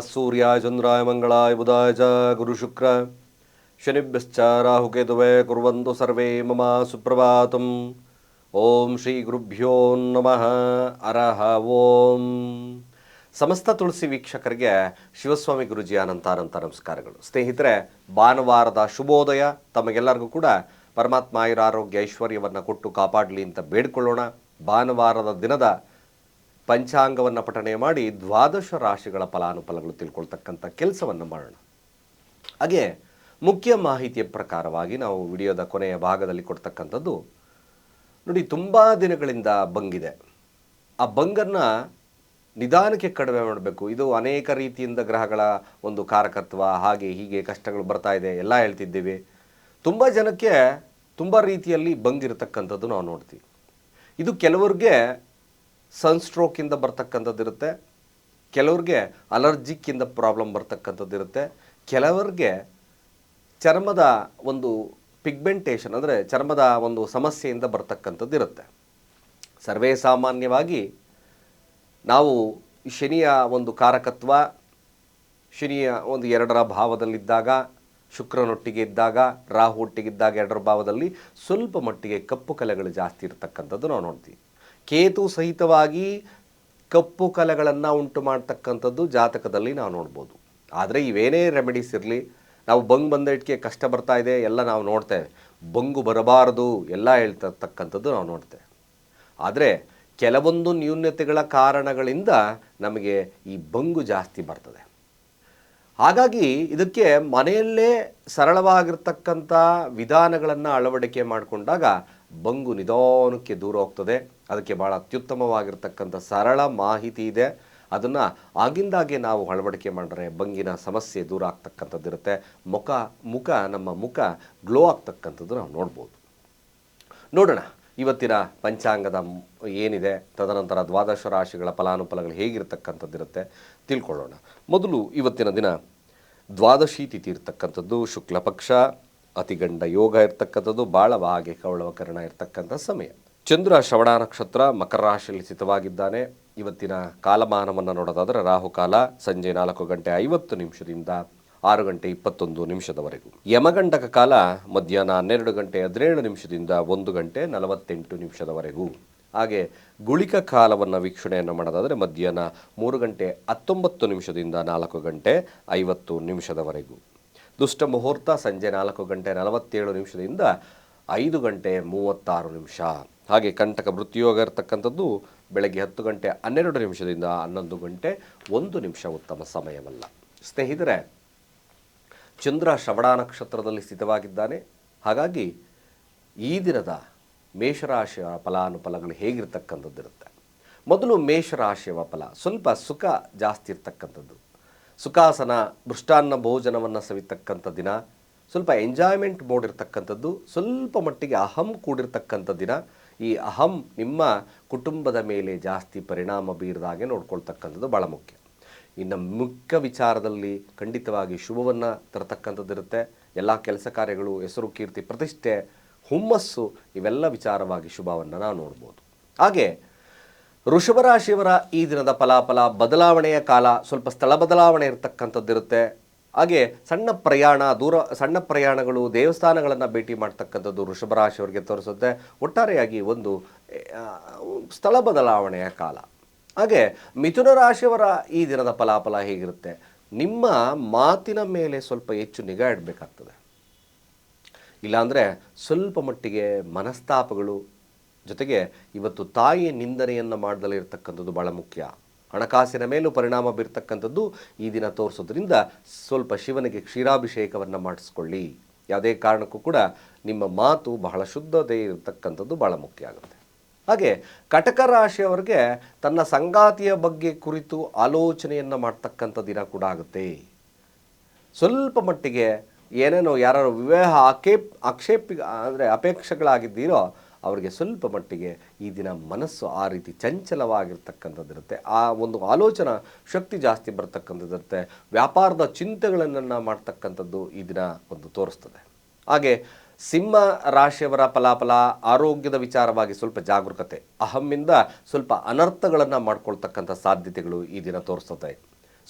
ಸೂರ್ಯಾಯ ಚಂದ್ರಾಯ ಮಂಗಳಾಯ ಬುಧಾಯ ಚ ಗುರುಶುಕ್ರ ಶನಿಭ್ಯಶ್ಚ ರಾಹುಕೇತುವೆ ಕುರ್ವಂತು ಸರ್ವೇ ಮಮ ಸುಪ್ರಭಾತಂ ಓಂ ಶ್ರೀ ಗುರುಭ್ಯೋ ನಮಃ ಅರಹ ಓಂ ಸಮಸ್ತ ತುಳಸಿ ವೀಕ್ಷಕರಿಗೆ ಶಿವಸ್ವಾಮಿ ಗುರುಜಿ ಅನಂತ ನಮಸ್ಕಾರಗಳು. ಸ್ನೇಹಿತರೆ, ಭಾನುವಾರದ ಶುಭೋದಯ ತಮಗೆಲ್ಲರಿಗೂ ಕೂಡ ಪರಮಾತ್ಮ ಆಯುರ ಆರೋಗ್ಯ ಐಶ್ವರ್ಯವನ್ನು ಕೊಟ್ಟು ಕಾಪಾಡಲಿ ಅಂತ ಬೇಡ್ಕೊಳ್ಳೋಣ. ಭಾನುವಾರದ ದಿನದ ಪಂಚಾಂಗವನ್ನು ಪಠಣೆ ಮಾಡಿ ದ್ವಾದಶ ರಾಶಿಗಳ ಫಲಾನುಫಲಗಳು ತಿಳ್ಕೊಳ್ತಕ್ಕಂಥ ಕೆಲಸವನ್ನು ಮಾಡೋಣ. ಹಾಗೆ ಮುಖ್ಯ ಮಾಹಿತಿಯ ಪ್ರಕಾರವಾಗಿ ನಾವು ವಿಡಿಯೋದ ಕೊನೆಯ ಭಾಗದಲ್ಲಿ ಕೊಡ್ತಕ್ಕಂಥದ್ದು ನೋಡಿ, ತುಂಬ ದಿನಗಳಿಂದ ಬಂಗಿದೆ. ಆ ಬಂಗನ್ನು ನಿಧಾನಕ್ಕೆ ಕಡಿಮೆ ಮಾಡಬೇಕು. ಇದು ಅನೇಕ ರೀತಿಯಿಂದ ಗ್ರಹಗಳ ಒಂದು ಕಾರಕತ್ವ, ಹಾಗೆ ಹೀಗೆ ಕಷ್ಟಗಳು ಬರ್ತಾ ಇದೆ, ಎಲ್ಲ ಹೇಳ್ತಿದ್ದೀವಿ. ತುಂಬ ಜನಕ್ಕೆ ತುಂಬ ರೀತಿಯಲ್ಲಿ ಬಂಗಿರತಕ್ಕಂಥದ್ದು ನಾವು ನೋಡ್ತೀವಿ. ಇದು ಕೆಲವ್ರಿಗೆ ಸನ್ಸ್ಟ್ರೋಕಿಂದ ಬರ್ತಕ್ಕಂಥದ್ದು ಇರುತ್ತೆ ಕೆಲವ್ರಿಗೆ ಅಲರ್ಜಿಕ್ಕಿಂದ ಪ್ರಾಬ್ಲಮ್ ಬರ್ತಕ್ಕಂಥದ್ದು ಇರುತ್ತೆ ಕೆಲವರಿಗೆ ಚರ್ಮದ ಒಂದು ಪಿಗ್ಮೆಂಟೇಷನ್ ಅಂದರೆ ಚರ್ಮದ ಒಂದು ಸಮಸ್ಯೆಯಿಂದ ಬರ್ತಕ್ಕಂಥದ್ದು ಇರುತ್ತೆ ಸರ್ವೇ ಸಾಮಾನ್ಯವಾಗಿ ನಾವು ಶನಿಯ ಒಂದು ಕಾರಕತ್ವ, ಶನಿಯ ಒಂದು ಎರಡರ ಭಾವದಲ್ಲಿದ್ದಾಗ, ಶುಕ್ರನೊಟ್ಟಿಗೆ ಇದ್ದಾಗ, ರಾಹು ಒಟ್ಟಿಗೆ ಇದ್ದಾಗ ಎರಡರ ಭಾವದಲ್ಲಿ ಸ್ವಲ್ಪ ಮಟ್ಟಿಗೆ ಕಪ್ಪು ಕಲೆಗಳು ಜಾಸ್ತಿ ಇರತಕ್ಕಂಥದ್ದು ನಾವು ನೋಡ್ತೀವಿ. ಕೇತು ಸಹಿತವಾಗಿ ಕಪ್ಪು ಕಲೆಗಳನ್ನು ಉಂಟು ಮಾಡ್ತಕ್ಕಂಥದ್ದು ಜಾತಕದಲ್ಲಿ ನಾವು ನೋಡ್ಬೋದು. ಆದರೆ ಇವೇನೇ ರೆಮಿಡೀಸ್ ಇರಲಿ, ನಾವು ಬಂಗ್ ಬಂದ ಇಟ್ಕೆ ಕಷ್ಟ ಬರ್ತಾ ಇದೆ, ಎಲ್ಲ ನಾವು ನೋಡ್ತೇವೆ ಬಂಗು ಬರಬಾರದು, ಎಲ್ಲ ಹೇಳ್ತಕ್ಕಂಥದ್ದು ನಾವು ನೋಡ್ತೇವೆ ಆದರೆ ಕೆಲವೊಂದು ನ್ಯೂನ್ಯತೆಗಳ ಕಾರಣಗಳಿಂದ ನಮಗೆ ಈ ಬಂಗು ಜಾಸ್ತಿ ಬರ್ತದೆ. ಹಾಗಾಗಿ ಇದಕ್ಕೆ ಮನೆಯಲ್ಲೇ ಸರಳವಾಗಿರ್ತಕ್ಕಂಥ ವಿಧಾನಗಳನ್ನು ಅಳವಡಿಕೆ ಮಾಡಿಕೊಂಡಾಗ ಬಂಗು ನಿಧಾನಕ್ಕೆ ದೂರ ಹೋಗ್ತದೆ. ಅದಕ್ಕೆ ಭಾಳ ಅತ್ಯುತ್ತಮವಾಗಿರ್ತಕ್ಕಂಥ ಸರಳ ಮಾಹಿತಿ ಇದೆ. ಅದನ್ನು ಆಗಿಂದಾಗೆ ನಾವು ಅಳವಡಿಕೆ ಮಾಡಿದ್ರೆ ಬಂಗಿನ ಸಮಸ್ಯೆ ದೂರ ಆಗ್ತಕ್ಕಂಥದ್ದು ಇರುತ್ತೆ ಮುಖ ಮುಖ, ನಮ್ಮ ಮುಖ ಗ್ಲೋ ಆಗ್ತಕ್ಕಂಥದ್ದು ನಾವು ನೋಡ್ಬೋದು. ನೋಡೋಣ, ಇವತ್ತಿನ ಪಂಚಾಂಗದ ಏನಿದೆ, ತದನಂತರ ದ್ವಾದಶ ರಾಶಿಗಳ ಫಲಾನುಫಲಗಳು ಹೇಗಿರ್ತಕ್ಕಂಥದ್ದಿರುತ್ತೆ ತಿಳ್ಕೊಳ್ಳೋಣ. ಮೊದಲು ಇವತ್ತಿನ ದಿನ ದ್ವಾದಶಿ ತಿಥಿ ಇರ್ತಕ್ಕಂಥದ್ದು ಶುಕ್ಲ ಪಕ್ಷ. ಅತಿಗಂಡ ಯೋಗ ಇರ್ತಕ್ಕಂಥದ್ದು ಬಾಳ ಭಾಗ್ಯ ಕವಳವಕರಣ ಇರ್ತಕ್ಕಂಥ ಸಮಯ. ಚಂದ್ರ ಶ್ರವಣ ನಕ್ಷತ್ರ ಮಕರ ರಾಶಿಯಲ್ಲಿ ಸ್ಥಿತವಾಗಿದ್ದಾನೆ. ಇವತ್ತಿನ ಕಾಲಮಾನವನ್ನು ನೋಡೋದಾದರೆ ರಾಹುಕಾಲ ಸಂಜೆ ನಾಲ್ಕು ಗಂಟೆ ಐವತ್ತು ನಿಮಿಷದಿಂದ ಆರು ಗಂಟೆ ಇಪ್ಪತ್ತೊಂದು ನಿಮಿಷದವರೆಗೂ. ಯಮಗಂಡಕ ಕಾಲ ಮಧ್ಯಾಹ್ನ ಹನ್ನೆರಡು ಗಂಟೆ ಹದಿನೇಳು ನಿಮಿಷದಿಂದ ಒಂದು ಗಂಟೆ ನಲವತ್ತೆಂಟು ನಿಮಿಷದವರೆಗೂ. ಹಾಗೆ ಗುಳಿಕ ಕಾಲವನ್ನು ವೀಕ್ಷಣೆಯನ್ನು ಮಾಡೋದಾದರೆ ಮಧ್ಯಾಹ್ನ ಮೂರು ಗಂಟೆ ಹತ್ತೊಂಬತ್ತು ನಿಮಿಷದಿಂದ ನಾಲ್ಕು ಗಂಟೆ ಐವತ್ತು ನಿಮಿಷದವರೆಗೂ. ದುಷ್ಟ ಮುಹೂರ್ತ ಸಂಜೆ ನಾಲ್ಕು ಗಂಟೆ ನಲವತ್ತೇಳು ನಿಮಿಷದಿಂದ ಐದು ಗಂಟೆ ಮೂವತ್ತಾರು ನಿಮಿಷ. ಹಾಗೆ ಕಂಟಕ ಮೃತ್ಯುಯೋಗ ಇರತಕ್ಕಂಥದ್ದು ಬೆಳಗ್ಗೆ ಹತ್ತು ಗಂಟೆ ಹನ್ನೆರಡು ನಿಮಿಷದಿಂದ ಹನ್ನೊಂದು ಗಂಟೆ ಒಂದು ನಿಮಿಷ ಉತ್ತಮ ಸಮಯವಲ್ಲ. ಸ್ನೇಹಿತರೆ, ಚಂದ್ರ ಶ್ರವಣ ನಕ್ಷತ್ರದಲ್ಲಿ ಸ್ಥಿತವಾಗಿದ್ದಾನೆ. ಹಾಗಾಗಿ ಈ ದಿನದ ಮೇಷರಾಶಿಯ ಫಲಾನುಫಲಗಳು ಹೇಗಿರ್ತಕ್ಕಂಥದ್ದಿರುತ್ತೆ? ಮೊದಲು ಮೇಷರಾಶಿಯ ಫಲ, ಸ್ವಲ್ಪ ಸುಖ ಜಾಸ್ತಿ ಇರ್ತಕ್ಕಂಥದ್ದು. ಸುಖಾಸನ ಮೃಷ್ಟಾನ್ನ ಭೋಜನವನ್ನು ಸವಿತಕ್ಕಂಥ ದಿನ, ಸ್ವಲ್ಪ ಎಂಜಾಯ್ಮೆಂಟ್ ಮೋಡ್ ಇರ್ತಕ್ಕಂಥದ್ದು, ಸ್ವಲ್ಪ ಮಟ್ಟಿಗೆ ಅಹಂ ಕೂಡಿರ್ತಕ್ಕಂಥ ದಿನ. ಈ ಅಹಂ ನಿಮ್ಮ ಕುಟುಂಬದ ಮೇಲೆ ಜಾಸ್ತಿ ಪರಿಣಾಮ ಬೀರದಾಗೆ ನೋಡ್ಕೊಳ್ತಕ್ಕಂಥದ್ದು ಭಾಳ ಮುಖ್ಯ. ಇನ್ನು ಮುಖ್ಯ ವಿಚಾರದಲ್ಲಿ ಖಂಡಿತವಾಗಿ ಶುಭವನ್ನು ತರತಕ್ಕಂಥದ್ದಿರುತ್ತೆ. ಎಲ್ಲ ಕೆಲಸ ಕಾರ್ಯಗಳು, ಹೆಸರು, ಕೀರ್ತಿ, ಪ್ರತಿಷ್ಠೆ, ಹುಮ್ಮಸ್ಸು, ಇವೆಲ್ಲ ವಿಚಾರವಾಗಿ ಶುಭವನ್ನು ನಾವು ನೋಡ್ಬೋದು. ಹಾಗೆ ರಾಶಿಯವರ ಈ ದಿನದ ಫಲಾಫಲ, ಬದಲಾವಣೆಯ ಕಾಲ ಸ್ವಲ್ಪ ಸ್ಥಳ ಬದಲಾವಣೆ ಇರತಕ್ಕಂಥದ್ದಿರುತ್ತೆ. ಹಾಗೆ ಸಣ್ಣ ಪ್ರಯಾಣ, ದೂರ, ಸಣ್ಣ ಪ್ರಯಾಣಗಳು, ದೇವಸ್ಥಾನಗಳನ್ನು ಭೇಟಿ ಮಾಡ್ತಕ್ಕಂಥದ್ದು ರಾಶಿಯವರಿಗೆ ತೋರಿಸುತ್ತೆ. ಒಟ್ಟಾರೆಯಾಗಿ ಒಂದು ಸ್ಥಳ ಬದಲಾವಣೆಯ ಕಾಲ. ಹಾಗೆ ಮಿಥುನ ರಾಶಿಯವರ ಈ ದಿನದ ಫಲಾಫಲ ಹೇಗಿರುತ್ತೆ? ನಿಮ್ಮ ಮಾತಿನ ಮೇಲೆ ಸ್ವಲ್ಪ ಹೆಚ್ಚು ನಿಗಾ ಇಡಬೇಕಾಗ್ತದೆ. ಇಲ್ಲಾಂದರೆ ಸ್ವಲ್ಪ ಮಟ್ಟಿಗೆ ಮನಸ್ತಾಪಗಳು ಜೊತೆಗೆ ಇವತ್ತು ತಾಯಿಯ ನಿಂದನೆಯನ್ನು ಮಾಡದಲ್ಲೇ ಇರತಕ್ಕಂಥದ್ದು ಭಾಳ ಮುಖ್ಯ. ಹಣಕಾಸಿನ ಮೇಲೂ ಪರಿಣಾಮ ಬೀರ್ತಕ್ಕಂಥದ್ದು ಈ ದಿನ ತೋರಿಸೋದ್ರಿಂದ ಸ್ವಲ್ಪ ಶಿವನಿಗೆ ಕ್ಷೀರಾಭಿಷೇಕವನ್ನು ಮಾಡಿಸ್ಕೊಳ್ಳಿ. ಯಾವುದೇ ಕಾರಣಕ್ಕೂ ಕೂಡ ನಿಮ್ಮ ಮಾತು ಬಹಳ ಶುದ್ಧತೆ ಇರತಕ್ಕಂಥದ್ದು ಭಾಳ ಮುಖ್ಯ ಆಗುತ್ತೆ. ಹಾಗೆ ಕಟಕ ರಾಶಿಯವರಿಗೆ ತನ್ನ ಸಂಗಾತಿಯ ಬಗ್ಗೆ ಕುರಿತು ಆಲೋಚನೆಯನ್ನು ಮಾಡ್ತಕ್ಕಂಥ ದಿನ ಕೂಡ ಆಗುತ್ತೆ. ಸ್ವಲ್ಪ ಮಟ್ಟಿಗೆ ಏನೇನೋ ಯಾರು ವಿವಾಹ ಆಕ್ಷೇಪ್ ಆಕ್ಷೇಪಿ, ಅಂದರೆ ಅಪೇಕ್ಷೆಗಳಾಗಿದ್ದೀರೋ ಅವರಿಗೆ ಸ್ವಲ್ಪ ಮಟ್ಟಿಗೆ ಈ ದಿನ ಮನಸ್ಸು ಆ ರೀತಿ ಚಂಚಲವಾಗಿರ್ತಕ್ಕಂಥದ್ದಿರುತ್ತೆ. ಆ ಒಂದು ಆಲೋಚನಾ ಶಕ್ತಿ ಜಾಸ್ತಿ ಬರ್ತಕ್ಕಂಥದ್ದಿರುತ್ತೆ. ವ್ಯಾಪಾರದ ಚಿಂತೆಗಳನ್ನು ಮಾಡ್ತಕ್ಕಂಥದ್ದು ಈ ದಿನ ಒಂದು ತೋರಿಸ್ತದೆ. ಹಾಗೆ ಸಿಂಹ ರಾಶಿಯವರ ಫಲಾಫಲ, ಆರೋಗ್ಯದ ವಿಚಾರವಾಗಿ ಸ್ವಲ್ಪ ಜಾಗರೂಕತೆ ಅಹಮ್ಮಿಂದ ಸ್ವಲ್ಪ ಅನರ್ಥಗಳನ್ನು ಮಾಡ್ಕೊಳ್ತಕ್ಕಂಥ ಸಾಧ್ಯತೆಗಳು ಈ ದಿನ ತೋರಿಸ್ತದೆ.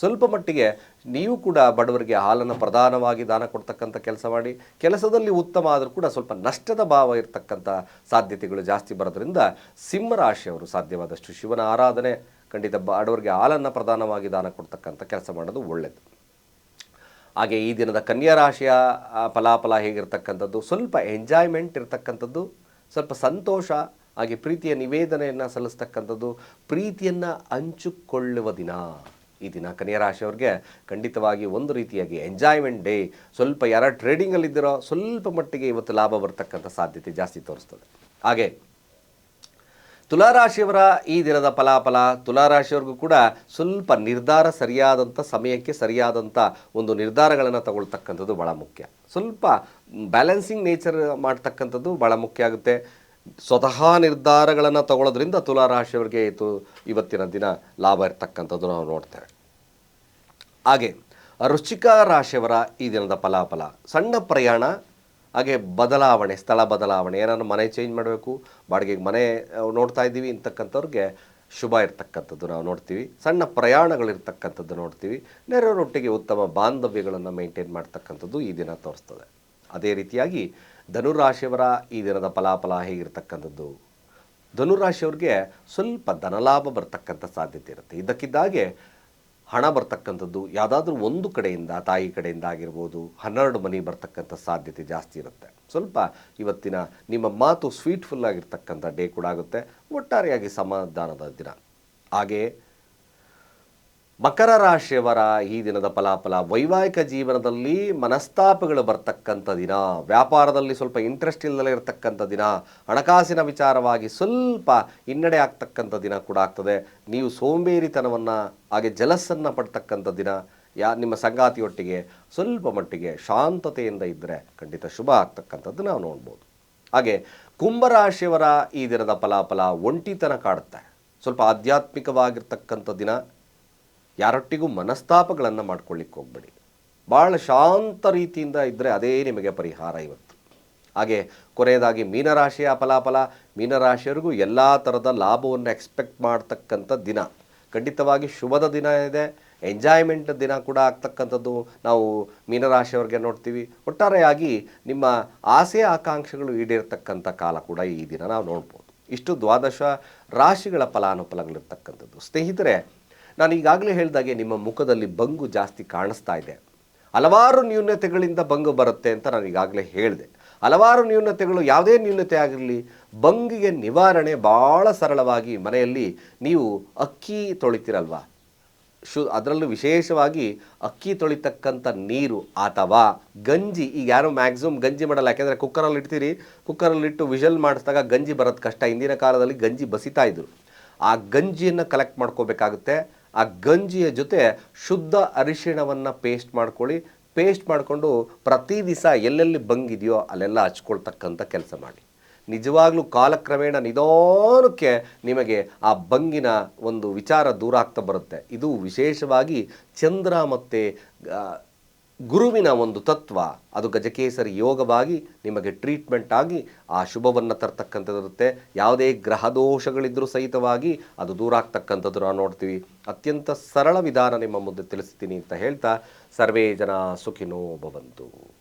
ಸ್ವಲ್ಪ ಮಟ್ಟಿಗೆ ನೀವು ಕೂಡ ಬಡವರಿಗೆ ಹಾಲನ್ನು ಪ್ರಧಾನವಾಗಿ ದಾನ ಕೊಡ್ತಕ್ಕಂಥ ಕೆಲಸ ಮಾಡಿ, ಕೆಲಸದಲ್ಲಿ ಉತ್ತಮ ಆದರೂ ಕೂಡ ಸ್ವಲ್ಪ ನಷ್ಟದ ಭಾವ ಇರತಕ್ಕಂಥ ಸಾಧ್ಯತೆಗಳು ಜಾಸ್ತಿ ಬರೋದ್ರಿಂದ ಸಿಂಹರಾಶಿಯವರು ಸಾಧ್ಯವಾದಷ್ಟು ಶಿವನ ಆರಾಧನೆ, ಖಂಡಿತ ಬಡವರಿಗೆ ಹಾಲನ್ನು ಪ್ರಧಾನವಾಗಿ ದಾನ ಕೊಡ್ತಕ್ಕಂಥ ಕೆಲಸ ಮಾಡೋದು ಒಳ್ಳೆಯದು ಹಾಗೆ ಈ ದಿನದ ಕನ್ಯಾ ರಾಶಿಯ ಫಲಾಫಲ ಹೇಗಿರ್ತಕ್ಕಂಥದ್ದು? ಸ್ವಲ್ಪ ಎಂಜಾಯ್ಮೆಂಟ್ ಇರತಕ್ಕಂಥದ್ದು, ಸ್ವಲ್ಪ ಸಂತೋಷ, ಹಾಗೆ ಪ್ರೀತಿಯ ನಿವೇದನೆಯನ್ನು ಸಲ್ಲಿಸ್ತಕ್ಕಂಥದ್ದು, ಪ್ರೀತಿಯನ್ನು ಹಂಚಿಕೊಳ್ಳುವ ದಿನ. ಈ ದಿನ ಕನ್ಯಾ ರಾಶಿಯವ್ರಿಗೆ ಖಂಡಿತವಾಗಿ ಒಂದು ರೀತಿಯಾಗಿ ಎಂಜಾಯ್ಮೆಂಟ್ ಡೇ ಸ್ವಲ್ಪ ಯಾರ ಟ್ರೇಡಿಂಗಲ್ಲಿದ್ದೀರೋ ಸ್ವಲ್ಪ ಮಟ್ಟಿಗೆ ಇವತ್ತು ಲಾಭ ಬರ್ತಕ್ಕಂಥ ಸಾಧ್ಯತೆ ಜಾಸ್ತಿ ತೋರಿಸ್ತದೆ. ಹಾಗೆ ತುಲಾರಾಶಿಯವರ ಈ ದಿನದ ಫಲಾಫಲ ತುಲಾರಾಶಿಯವ್ರಿಗೂ ಕೂಡ ಸ್ವಲ್ಪ ನಿರ್ಧಾರ ಸರಿಯಾದಂಥ ಸಮಯಕ್ಕೆ ಸರಿಯಾದಂಥ ಒಂದು ನಿರ್ಧಾರಗಳನ್ನು ತಗೊಳ್ತಕ್ಕಂಥದ್ದು ಭಾಳ ಮುಖ್ಯ. ಸ್ವಲ್ಪ ಬ್ಯಾಲೆನ್ಸಿಂಗ್ ನೇಚರ್ ಮಾಡ್ತಕ್ಕಂಥದ್ದು ಭಾಳ ಮುಖ್ಯ ಆಗುತ್ತೆ. ಸ್ವತಃ ನಿರ್ಧಾರಗಳನ್ನು ತಗೊಳ್ಳೋದ್ರಿಂದ ತುಲಾರಾಶಿಯವರಿಗೆ ಇದು ಇವತ್ತಿನ ದಿನ ಲಾಭ ಇರ್ತಕ್ಕಂಥದ್ದು ನಾವು ನೋಡ್ತೇವೆ. ಹಾಗೆ ವೃಶ್ಚಿಕ ರಾಶಿಯವರ ಈ ದಿನದ ಫಲಾಫಲ, ಸಣ್ಣ ಪ್ರಯಾಣ, ಹಾಗೆ ಬದಲಾವಣೆ, ಸ್ಥಳ ಬದಲಾವಣೆ, ಏನಾದ್ರು ಮನೆ ಚೇಂಜ್ ಮಾಡಬೇಕು, ಬಾಡಿಗೆಗೆ ಮನೆ ನೋಡ್ತಾ ಇದ್ದೀವಿ ಅಂತಕ್ಕಂಥವ್ರಿಗೆ ಶುಭ ಇರ್ತಕ್ಕಂಥದ್ದು ನಾವು ನೋಡ್ತೀವಿ. ಸಣ್ಣ ಪ್ರಯಾಣಗಳಿರ್ತಕ್ಕಂಥದ್ದು ನೋಡ್ತೀವಿ. ನೆರವರೊಟ್ಟಿಗೆ ಉತ್ತಮ ಬಾಂಧವ್ಯಗಳನ್ನು ಮೇಂಟೈನ್ ಮಾಡ್ತಕ್ಕಂಥದ್ದು ಈ ದಿನ ತೋರಿಸ್ತದೆ. ಅದೇ ರೀತಿಯಾಗಿ ಧನುರಾಶಿಯವರ ಈ ದಿನದ ಫಲಾಫಲ ಹೇಗಿರ್ತಕ್ಕಂಥದ್ದು ಧನುರಾಶಿಯವ್ರಿಗೆ ಸ್ವಲ್ಪ ಧನಲಾಭ ಬರ್ತಕ್ಕಂಥ ಸಾಧ್ಯತೆ ಇರುತ್ತೆ. ಇದಕ್ಕಿದ್ದಾಗೆ ಹಣ ಬರ್ತಕ್ಕಂಥದ್ದು, ಯಾವುದಾದ್ರೂ ಒಂದು ಕಡೆಯಿಂದ, ತಾಯಿ ಕಡೆಯಿಂದ ಆಗಿರ್ಬೋದು, ಹನ್ನೆರಡು ಮನಿ ಬರ್ತಕ್ಕಂಥ ಸಾಧ್ಯತೆ ಜಾಸ್ತಿ ಇರುತ್ತೆ. ಸ್ವಲ್ಪ ಇವತ್ತಿನ ನಿಮ್ಮ ಮಾತು ಸ್ವೀಟ್ಫುಲ್ ಆಗಿರ್ತಕ್ಕಂಥ ಡೇ ಕೂಡ ಆಗುತ್ತೆ. ಒಟ್ಟಾರೆಯಾಗಿ ಸಮಾಧಾನದ ದಿನ. ಹಾಗೆಯೇ ಮಕರ ರಾಶಿಯವರ ಈ ದಿನದ ಫಲಾಫಲ ವೈವಾಹಿಕ ಜೀವನದಲ್ಲಿ ಮನಸ್ತಾಪಗಳು ಬರ್ತಕ್ಕಂಥ ದಿನ. ವ್ಯಾಪಾರದಲ್ಲಿ ಸ್ವಲ್ಪ ಇಂಟ್ರೆಸ್ಟ್ ಇಲ್ಲದೆ ಇರತಕ್ಕಂಥ ದಿನ. ಹಣಕಾಸಿನ ವಿಚಾರವಾಗಿ ಸ್ವಲ್ಪ ಹಿನ್ನಡೆ ಆಗ್ತಕ್ಕಂಥ ದಿನ ಕೂಡ ಆಗ್ತದೆ. ನೀವು ಸೋಂಬೇರಿತನವನ್ನು, ಹಾಗೆ ಜಲಸ್ಸನ್ನು ಪಡ್ತಕ್ಕಂಥ ದಿನ. ಯಾ, ನಿಮ್ಮ ಸಂಗಾತಿಯೊಟ್ಟಿಗೆ ಸ್ವಲ್ಪ ಮಟ್ಟಿಗೆ ಶಾಂತತೆಯಿಂದ ಇದ್ದರೆ ಖಂಡಿತ ಶುಭ ಆಗ್ತಕ್ಕಂಥದ್ದು ನಾವು ನೋಡ್ಬೋದು. ಹಾಗೆ ಕುಂಭರಾಶಿಯವರ ಈ ದಿನದ ಫಲಾಫಲ ಒಂಟಿತನ ಕಾಡುತ್ತೆ. ಸ್ವಲ್ಪ ಆಧ್ಯಾತ್ಮಿಕವಾಗಿರ್ತಕ್ಕಂಥ ದಿನ. ಯಾರೊಟ್ಟಿಗೂ ಮನಸ್ತಾಪಗಳನ್ನು ಮಾಡ್ಕೊಳ್ಳಿಕ್ಕೆ ಹೋಗ್ಬೇಡಿ. ಭಾಳ ಶಾಂತ ರೀತಿಯಿಂದ ಇದ್ದರೆ ಅದೇ ನಿಮಗೆ ಪರಿಹಾರ ಇವತ್ತು. ಹಾಗೆ ಕೊನೆಯದಾಗಿ ಮೀನರಾಶಿಯ ಫಲಾಫಲ ಮೀನರಾಶಿಯವರಿಗೂ ಎಲ್ಲ ಥರದ ಲಾಭವನ್ನು ಎಕ್ಸ್ಪೆಕ್ಟ್ ಮಾಡ್ತಕ್ಕಂಥ ದಿನ. ಖಂಡಿತವಾಗಿ ಶುಭದ ದಿನ ಇದೆ ಎಂಜಾಯ್ಮೆಂಟ್ ದಿನ ಕೂಡ ಆಗ್ತಕ್ಕಂಥದ್ದು ನಾವು ಮೀನರಾಶಿಯವ್ರಿಗೆ ನೋಡ್ತೀವಿ. ಒಟ್ಟಾರೆಯಾಗಿ ನಿಮ್ಮ ಆಸೆ ಆಕಾಂಕ್ಷೆಗಳು ಈಡೇರ್ತಕ್ಕಂಥ ಕಾಲ ಕೂಡ ಈ ದಿನ ನಾವು ನೋಡ್ಬೋದು. ಇಷ್ಟು ದ್ವಾದಶ ರಾಶಿಗಳ ಫಲಾನುಫಲಗಳಿರ್ತಕ್ಕಂಥದ್ದು. ಸ್ನೇಹಿತರೆ ನಾನು ಈಗಾಗಲೇ ಹೇಳಿದಾಗೆ ನಿಮ್ಮ ಮುಖದಲ್ಲಿ ಬಂಗು ಜಾಸ್ತಿ ಕಾಣಿಸ್ತಾ ಇದೆ. ಹಲವಾರು ನ್ಯೂನತೆಗಳಿಂದ ಬಂಗು ಬರುತ್ತೆ ಅಂತ ನಾನು ಈಗಾಗಲೇ ಹೇಳಿದೆ. ಹಲವಾರು ನ್ಯೂನತೆಗಳು ಯಾವುದೇ ನ್ಯೂನತೆ ಆಗಿರಲಿ, ಬಂಗಿಗೆ ನಿವಾರಣೆ ಭಾಳ ಸರಳವಾಗಿ ಮನೆಯಲ್ಲಿ ನೀವು ಅಕ್ಕಿ ತೊಳಿತೀರಲ್ವಾ? ಶು, ಅದರಲ್ಲೂ ವಿಶೇಷವಾಗಿ ಅಕ್ಕಿ ತೊಳಿತಕ್ಕಂಥ ನೀರು ಅಥವಾ ಗಂಜಿ, ಈಗ ಯಾರು ಮ್ಯಾಕ್ಸಿಮಮ್ ಗಂಜಿ ಮಾಡಲ್ಲ, ಯಾಕೆಂದರೆ ಕುಕ್ಕರಲ್ಲಿ ಇಡ್ತೀರಿ ಕುಕ್ಕರಲ್ಲಿಟ್ಟು ವಿಷಲ್ ಮಾಡಿಸಿದಾಗ ಗಂಜಿ ಬರೋದು ಕಷ್ಟ. ಹಿಂದಿನ ಕಾಲದಲ್ಲಿ ಗಂಜಿ ಬಸಿತಾ ಇದ್ರು. ಆ ಗಂಜಿಯನ್ನು ಕಲೆಕ್ಟ್ ಮಾಡ್ಕೋಬೇಕಾಗುತ್ತೆ. ಆ ಗಂಜಿಯ ಜೊತೆ ಶುದ್ಧ ಅರಿಶಿಣವನ್ನು ಪೇಸ್ಟ್ ಮಾಡ್ಕೊಳ್ಳಿ. ಪೇಸ್ಟ್ ಮಾಡಿಕೊಂಡು ಪ್ರತಿ ದಿವಸ ಎಲ್ಲೆಲ್ಲಿ ಬಂಗಿದೆಯೋ ಅಲ್ಲೆಲ್ಲ ಹಚ್ಕೊಳ್ತಕ್ಕಂಥ ಕೆಲಸ ಮಾಡಿ. ನಿಜವಾಗ್ಲೂ ಕಾಲಕ್ರಮೇಣ ನಿಧಾನಕ್ಕೆ ನಿಮಗೆ ಆ ಬಂಗಿನ ಒಂದು ವಿಚಾರ ದೂರ ಆಗ್ತಾ ಬರುತ್ತೆ. ಇದು ವಿಶೇಷವಾಗಿ ಚಂದ್ರ ಮತ್ತು ಗುರುವಿನ ಒಂದು ತತ್ವ, ಅದು ಗಜಕೇಸರಿ ಯೋಗವಾಗಿ ನಿಮಗೆ ಟ್ರೀಟ್ಮೆಂಟ್ ಆಗಿ ಆ ಶುಭವನ್ನು ತರ್ತಕ್ಕಂಥದ್ದಿರುತ್ತೆ. ಯಾವುದೇ ಗ್ರಹ ದೋಷಗಳಿದ್ರೂ ಸಹಿತವಾಗಿ ಅದು ದೂರ ಆಗ್ತಕ್ಕಂಥದ್ದು ನಾವು ನೋಡ್ತೀವಿ. ಅತ್ಯಂತ ಸರಳ ವಿಧಾನ ನಿಮ್ಮ ಮುಂದೆ ತಿಳಿಸ್ತೀನಿ ಅಂತ ಹೇಳ್ತಾ, ಸರ್ವೇ ಜನ ಸುಖಿನೋ ಭವಂತು.